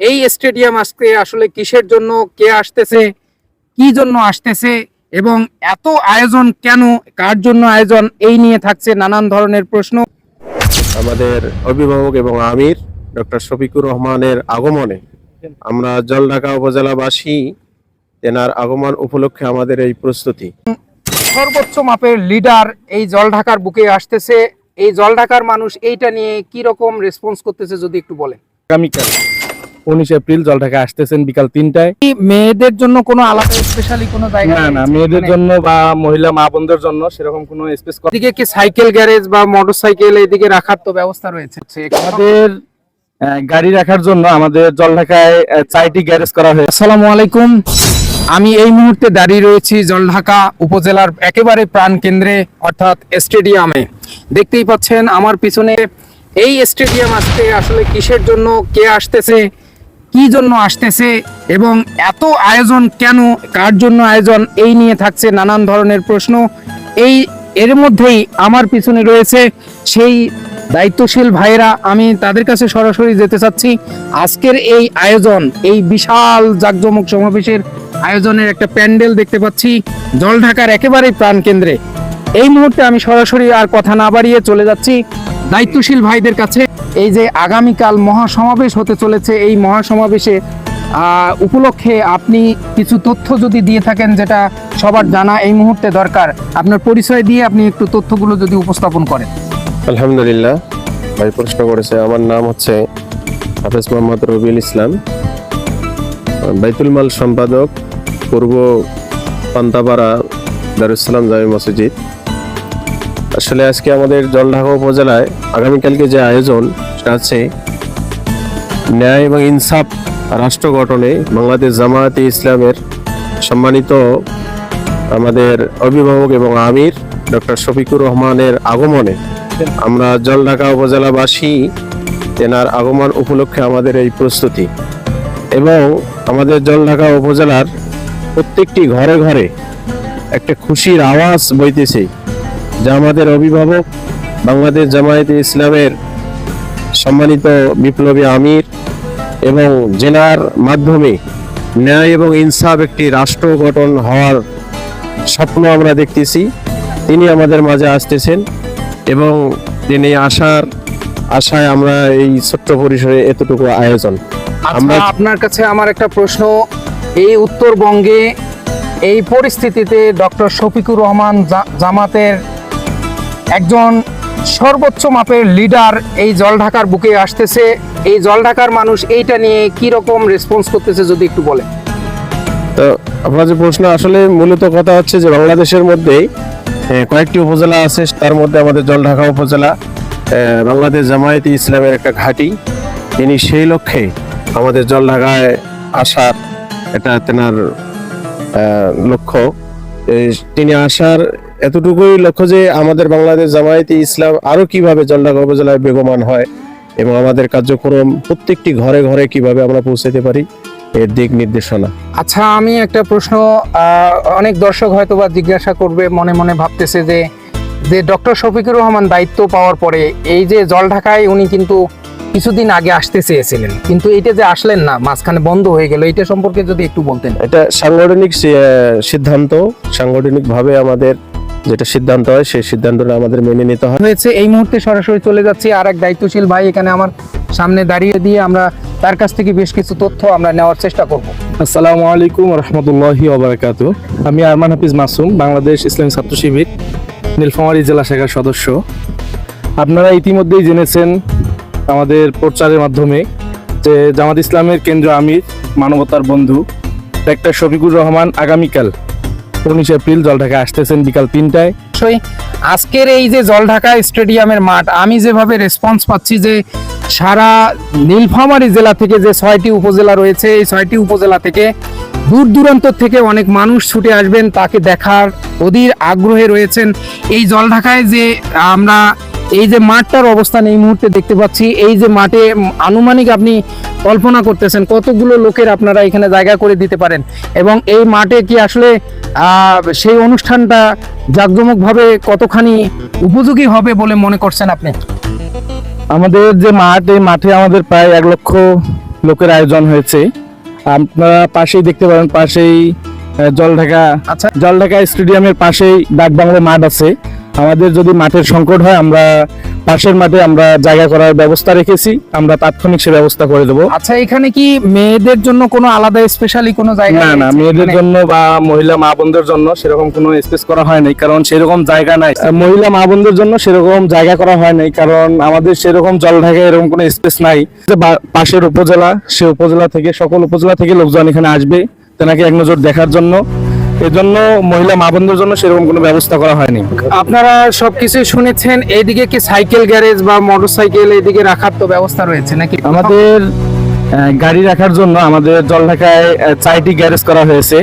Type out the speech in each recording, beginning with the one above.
এই স্টেডিয়াম আজকে আসলে কিসের জন্য কে আসতেছে কি জন্য আসতেছে এবং এত আয়োজন কেন কার জন্য আয়োজন এই নিয়ে থাকছে নানান ধরনের প্রশ্ন। আমাদের অভিভাবক এবং আমির ডক্টর শফিকুর রহমানের আগমনে আমরা জলঢাকা উপজেলাবাসী তেনার আগমন উপলক্ষে আমাদের এই প্রস্তুতি। সর্বোচ্চ মাপের লিডার এই জল ঢাকার বুকে আসতেছে। এই জল ঢাকার মানুষ এইটা নিয়ে কি রকম রেসপন্স করতেছে যদি একটু বলেন? আগামীকাল উনিশ এপ্রিল জলঢাকা আসতেছেন বিকাল তিনটায়। মেয়েদের জন্য কোনো আলাদা স্পেশালি কোনো জায়গা না না মেয়েদের জন্য বা মহিলা মা বোনদের জন্য সেরকম কোনো স্পেস এদিকে কি সাইকেল গ্যারেজ বা মোটরসাইকেল এদিকে রাখার তো ব্যবস্থা রয়েছে? আমাদের গাড়ি রাখার জন্য আমাদের জলঢাকায় চারটি গ্যারেজ করা হয়েছে। আসসালামু আলাইকুম। আমি এই মুহূর্তে দাঁড়িয়ে রয়েছি জলঢাকা উপজেলার একেবারে প্রাণ কেন্দ্রে অর্থাৎ স্টেডিয়ামে। দেখতেই পাচ্ছেন আমার পিছনে এই স্টেডিয়াম আসতে আসলে কিসের জন্য কে আসতেছে? কি জন্য আসতেছে এবং এত আয়োজন কেন, কার জন্য আয়োজন, এই নিয়ে থাকছে নানান ধরনের প্রশ্ন। এই, এর মধ্যেই আমার পিছনে রয়েছে সেই দায়িত্বশীল ভাইয়েরা। আমি তাদের কাছে সরাসরি যেতে চাচ্ছি। আজকের এই আয়োজন, এই বিশাল জাকজমক সমাবেশের আয়োজনের একটা প্যান্ডেল দেখতে পাচ্ছি, জল ঢাকার একেবারেই প্রাণ কেন্দ্রে এই মুহূর্তে আমি সরাসরি আর কথা না বাড়িয়ে চলে যাচ্ছি। দায়িত্বশীল ভাইদের কাছে এই যে আগামীকাল মহাসমাবেশ হতে চলেছে এই মহাসমাবেশে উপলক্ষে আপনি কিছু তথ্য যদি দিয়ে থাকেন যেটা সবার জানা এই মুহূর্তে দরকার আপনার পরিচয় দিয়ে আপনি একটু তথ্যগুলো যদি উপস্থাপন করেন। আলহামদুলিল্লাহ ভাই প্রশ্ন করেছে আমার নাম হচ্ছে হাফেজ মোহাম্মদ রবিউল ইসলাম। বাইতুল মাল সম্পাদক পূর্ব পান্তাপাড়া দারুসালাম জামি মসজিদ। আসলে আজকে আমাদের জলঢাকা উপজেলায় আগামীকালকে যে আয়োজন, সেটা হচ্ছে ন্যায় এবং ইনসাফ রাষ্ট্র গঠনে বাংলাদেশ জামায়াতে ইসলামের সম্মানিত আমাদের অভিভাবক এবং আমির ডক্টর শফিকুর রহমানের আগমনে আমরা জলঢাকা উপজেলাবাসী তেনার আগমন উপলক্ষে আমাদের এই প্রস্তুতি। এবং আমাদের জলঢাকা উপজেলার প্রত্যেকটি ঘরে ঘরে একটা খুশির আওয়াজ বইতেছে। যা আমাদের অভিভাবক বাংলাদেশ জামায়াতে ইসলামের সম্মানিত বিপ্লবী আমির এবং জেনার মাধ্যমে ন্যায় এবং ইনসাফ একটি রাষ্ট্র গঠন হওয়ার স্বপ্ন আমরা দেখতেছি। তিনি আমাদের মাঝে আসতেছেন এবং তিনি আসার আশায় আমরা এই ছোট্ট পরিসরে এতটুকু আয়োজন। আমরা আমরা- আপনার কাছে আমার একটা প্রশ্ন। এই উত্তরবঙ্গে এই পরিস্থিতিতে ডক্টর শফিকুর রহমান জামাতের একজন সর্বোচ্চ মাপের লিডার এই জল ঢাকার বুকে আসতেছে। এই জল ঢাকার মানুষ এইটা নিয়ে কি রকম রেসপন্স করতেছে যদি একটু বলেন? তো আপনার যে প্রশ্ন, আসলে মূলত কথা হচ্ছে যে বাংলাদেশের মধ্যে কয়েকটি উপজেলা আছে। তার মধ্যে আমাদের জলঢাকা উপজেলা বাংলাদেশ জামায়াতে ইসলামের একটা ঘাঁটি। তিনি সেই লক্ষ্যে আমাদের জলঢাকায় আসার এটা তেনার লক্ষ্য। তিনি আসার এতটুকুই লক্ষ্য যে আমাদের বাংলাদেশ জামায়াতে ইসলাম আরও কীভাবে জলঢাকা উপজেলায় বেগমান হয় এবং আমাদের কার্যক্রম প্রত্যেকটি ঘরে ঘরে কীভাবে আমরা পৌঁছাতে পারি এর দিক নির্দেশনা। আচ্ছা আমি একটা প্রশ্ন অনেক দর্শক হয়তো বা জিজ্ঞাসা করবে মনে মনে ভাবতেছে যে যে ডক্টর শফিকুর রহমান দায়িত্ব পাওয়ার পরে এই যে জল ঢাকায় উনি কিন্তু কিছুদিন আগে আসতে চেয়েছিলেন কিন্তু এটা যে আসলেন না মাঝখানে বন্ধ হয়ে গেল এটা সম্পর্কে যদি একটু বলতেন। এটা সাংগঠনিক সিদ্ধান্ত সাংগঠনিক ভাবে আমাদের যেটা সিদ্ধান্ত হয় সেই সিদ্ধান্তটা আমাদের মেনে নিতে হয়। হয়েছে এই মুহূর্তে সরাসরি চলে যাচ্ছি আর এক দায়িত্বশীল ভাই। এখানে আমার সামনে দাঁড়িয়ে দিয়ে আমরা তার কাছ থেকে বেশ কিছু তথ্য আমরা নেওয়ার চেষ্টা করব। আসসালামু আলাইকুম রহমতুল্লাহি ওবরাকাত আমি আরমান হাফিজ মাসুম বাংলাদেশ ইসলামী ছাত্র শিবির নীলফামারী জেলা শাখার সদস্য। আপনারা ইতিমধ্যেই জেনেছেন আমাদের প্রচারের মাধ্যমে যে জামাত ইসলামের কেন্দ্র আমির মানবতার বন্ধু ডাক্তার শফিকুর রহমান আগামীকাল উনিশ এপ্রিল জলঢাকা আসতেছেন বিকাল তিনটায়। অবশ্যই আজকের এই যে জলঢাকা স্টেডিয়ামের মাঠ, আমি যেভাবে রেসপন্স পাচ্ছি যে সারা নীলফামারী জেলা থেকে যে ছয়টি উপজেলা রয়েছে, এই ছয়টি উপজেলা থেকে দূর দূরান্ত থেকে অনেক মানুষ ছুটে আসবেন, তাকে দেখার অধীর আগ্রহে রয়েছেন। এই জলঢাকায় যে আমরা এই যে মাঠটার অবস্থান এই মুহূর্তে দেখতে পাচ্ছি, এই যে মাঠে আনুমানিক আপনি কল্পনা করতেছেন কতগুলো লোকের আপনারা এখানে জায়গা করে দিতে পারেন। এবং এই মাঠে কি আসলে সেই অনুষ্ঠানটা জাঁকজমকভাবে কতখানি উপযোগী হবে বলে মনে করছেন আপনি? আমাদের যে মাঠ এই মাঠে আমাদের প্রায় এক লক্ষ লোকের আয়োজন হয়েছে। আপনারা পাশেই দেখতে পারেন পাশেই জলঢাকা আচ্ছা। জলঢাকা স্টেডিয়ামের পাশেই ডাকবাংলো মাঠ আছে। আমাদের যদি মাঠের সংকট হয় আমরা পাশের মাঠে আমরা জায়গা করার ব্যবস্থা রেখেছি আমরা তাৎক্ষণিক সে ব্যবস্থা করে দেবো। আচ্ছা এখানে কি মেয়েদের জন্য কোনো আলাদা স্পেশালি কোনো জায়গা না না মেয়েদের মানে- জন্য বা মহিলা মা বোনদের জন্য সেরকম কোনো স্পেস করা হয় নাই কারণ সেরকম জায়গা নাই। মহিলা মা বোনদের জন্য সেরকম জায়গা করা হয় নাই কারণ আমাদের সেরকম জল ঢাকায় এরকম কোনো স্পেস নাই। পাশের উপজেলা সে উপজেলা থেকে সকল উপজেলা থেকে লোকজন এখানে আসবে তেনাকে এক নজর দেখার জন্য। এজন্য মহিলা মা বোনদের জন্য সেরকম কোনো ব্যবস্থা করা হয়নি। আপনারা সবকিছু শুনেছেন এইদিকে কি সাইকেল গ্যারেজ বা মোটরসাইকেল এইদিকে রাখার তো ব্যবস্থা রয়েছে নাকি? আমাদের গাড়ি রাখার জন্য আমাদের জল ঢাকায় চারটি গ্যারেজ করা হয়েছে।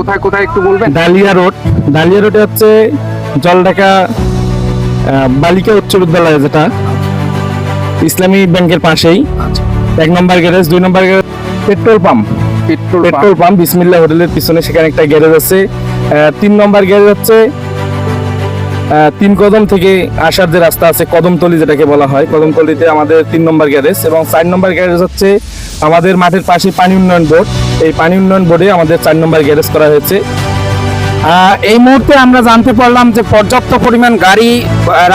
কোথায় কোথায় একটু বলবেন? Dahlia road. ডালিয়া রোডে হচ্ছে জলঢাকা বালিকা উচ্চ বিদ্যালয় যেটা ইসলামী ব্যাংকের পাশেই। এক নম্বর গ্যারেজ দুই নম্বর garage petrol pump. Petrol pump. Bismilla হোটেলের পিছনে সেখানে একটা গ্যারেজ আছে। তিন নম্বর গ্যারেজ হচ্ছে তিন কদম থেকে আসার যে রাস্তা আছে, কদমতলি যেটাকে বলা হয়, কদমতলিতে আমাদের তিন নম্বর গ্যারেজ এবং চার নম্বর গ্যারেজ হচ্ছে আমাদের মাঠের পাশে পানি উন্নয়ন বোর্ড। এই পানি উন্নয়ন বোর্ডে আমাদের চার নম্বর গ্যারেজ করা হয়েছে। এই মুহূর্তে আমরা জানতে পারলাম যে পর্যাপ্ত পরিমাণ গাড়ি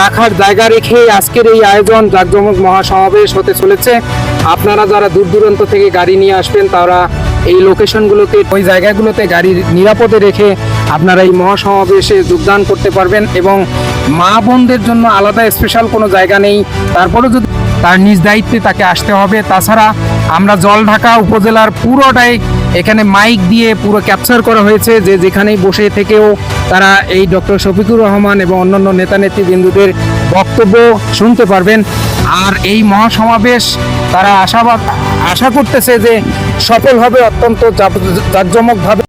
রাখার জায়গা রেখে আজকের এই আয়োজন জাকজমক মহাসমাবেশ হতে চলেছে। আপনারা যারা দূর দূরান্ত থেকে গাড়ি নিয়ে আসবেন, তারা এই লোকেশনগুলোতে ওই জায়গাগুলোতে গাড়ি নিরাপদে রেখে আপনারা এই মহাসমাবেশে যোগদান করতে পারবেন এবং মা বোনদের জন্য আলাদা স্পেশাল কোনো জায়গা নেই। তারপরে যদি তার নিজ দায়িত্বে তাকে আসতে হবে, তাছাড়া আমরা জলঢাকা উপজেলার পুরোটাই এখানে মাইক দিয়ে পুরো ক্যাপচার করা হয়েছে যে যেখানেই বসে থেকেও তারা এই ডক্টর শফিকুর রহমান এবং অন্যান্য নেতা নেতৃবৃন্দুদের বক্তব্য শুনতে পারবেন। আর এই মহাসমাবেশ তারা আশাবাদ আশা করতেছে যে সফল হবে অত্যন্ত জাঁক- জাঁকজমকভাবে।